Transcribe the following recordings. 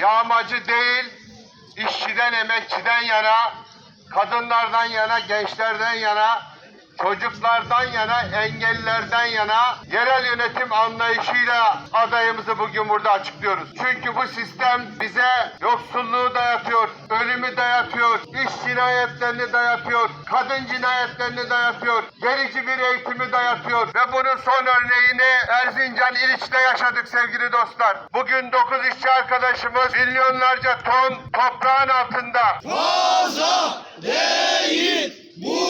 yağmacı değil, işçiden, emekçiden yana, kadınlardan yana, gençlerden yana, çocuklardan yana, engellilerden yana yerel yönetim anlayışıyla adayımızı bugün burada açıklıyoruz. Çünkü bu sistem bize yoksulluğu dayatıyor, ölümü dayatıyor, iş cinayetlerini dayatıyor, kadın cinayetlerini dayatıyor, gerici bir eğitimi dayatıyor ve bunun son örneğini Erzincan İliç'te yaşadık sevgili dostlar. Bugün 9 işçi arkadaşımız milyonlarca ton toprağın altında Fazla değil. Bu.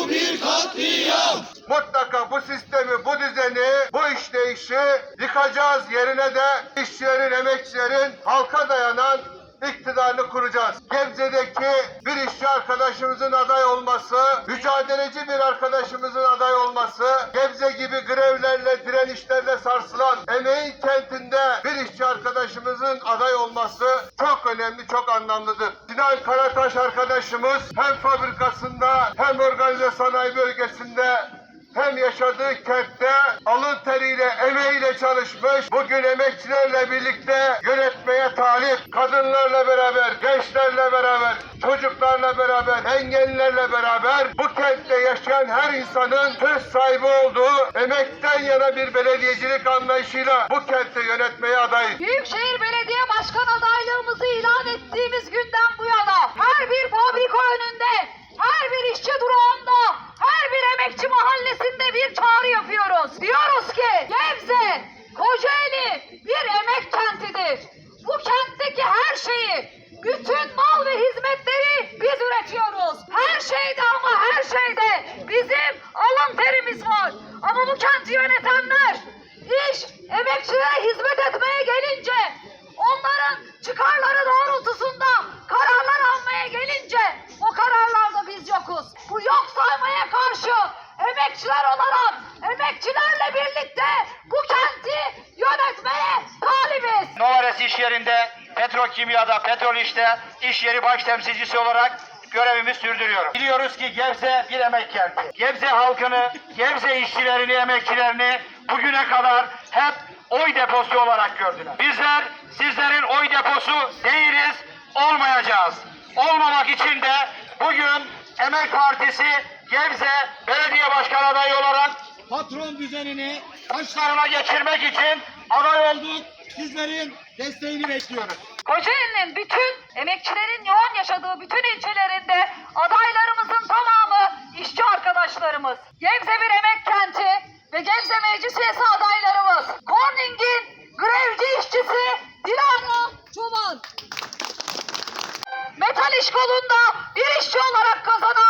Mutlaka bu sistemi, bu düzeni, bu işleyişi yıkacağız. Yerine de işçilerin, emekçilerin halka dayanan iktidarını kuracağız. Gebze'deki bir işçi arkadaşımızın aday olması, mücadeleci bir arkadaşımızın aday olması, Gebze gibi grevlerle, direnişlerle sarsılan emeğin kentinde bir işçi arkadaşımızın aday olması çok önemli, çok anlamlıdır. Sinan Karataş arkadaşımız hem fabrikasında hem organize sanayi bölgesinde hem yaşadığı kentte alın teriyle, emeğiyle çalışmış. Bugün emekçilerle birlikte yönetmeye talip. Kadınlarla beraber, gençlerle beraber, çocuklarla beraber, engellilerle beraber bu kentte yaşayan her insanın söz sahibi olduğu emekten yana bir belediyecilik anlayışıyla bu kenti yönetmeye adayız. Büyükşehir Belediye Başkan adaylığımızı ilan ettiğimiz günden bu yana her bir fabrika önünde, her bir işçi durağında, her bir emekçi mahallesinde bir çağrı yapıyoruz. Diyoruz ki Gebze, Kocaeli bir emek kentidir. Bu kentteki her şeyi, bütün mal ve hizmetleri biz üretiyoruz. Her şeyde ama her şeyde bizim alın terimiz var. Ama bu kenti yönetenler iş emekçilere hizmet etmeye gelince onların çıkarları doğrultusunda kararlar almaya gelince o kararlarda biz yokuz. Bu yok saymaya karşı emekçiler olarak emekçilerle birlikte bu kenti yönetmeye talibiz. Novares iş yerinde, petrokimyada, petrol işte iş yeri baş temsilcisi olarak görevimi sürdürüyorum. Biliyoruz ki Gebze bir emek kenti. Gebze halkını, Gebze işçilerini, emekçilerini bugüne kadar hep oy deposu olarak gördüler. Bizler sizlerin oy deposu değiliz, olmayacağız. Olmamak için de bugün Emek Partisi Gebze Belediye Başkan adayı olarak Patron düzenini başlarına geçirmek için aday olduk. sizlerin desteğini bekliyoruz. Kocaeli'nin bütün emekçilerin yoğun yaşadığı bütün ilçelerinde adaylarımızın tamamı işçi arkadaşlarımız. Gebze bir emek kenti ve Gebze Meclis Üyesi adaylarımız. Corning'in grevci işçisi Dilara Çoban. Metal iş kolunda bir işçi olarak kazanan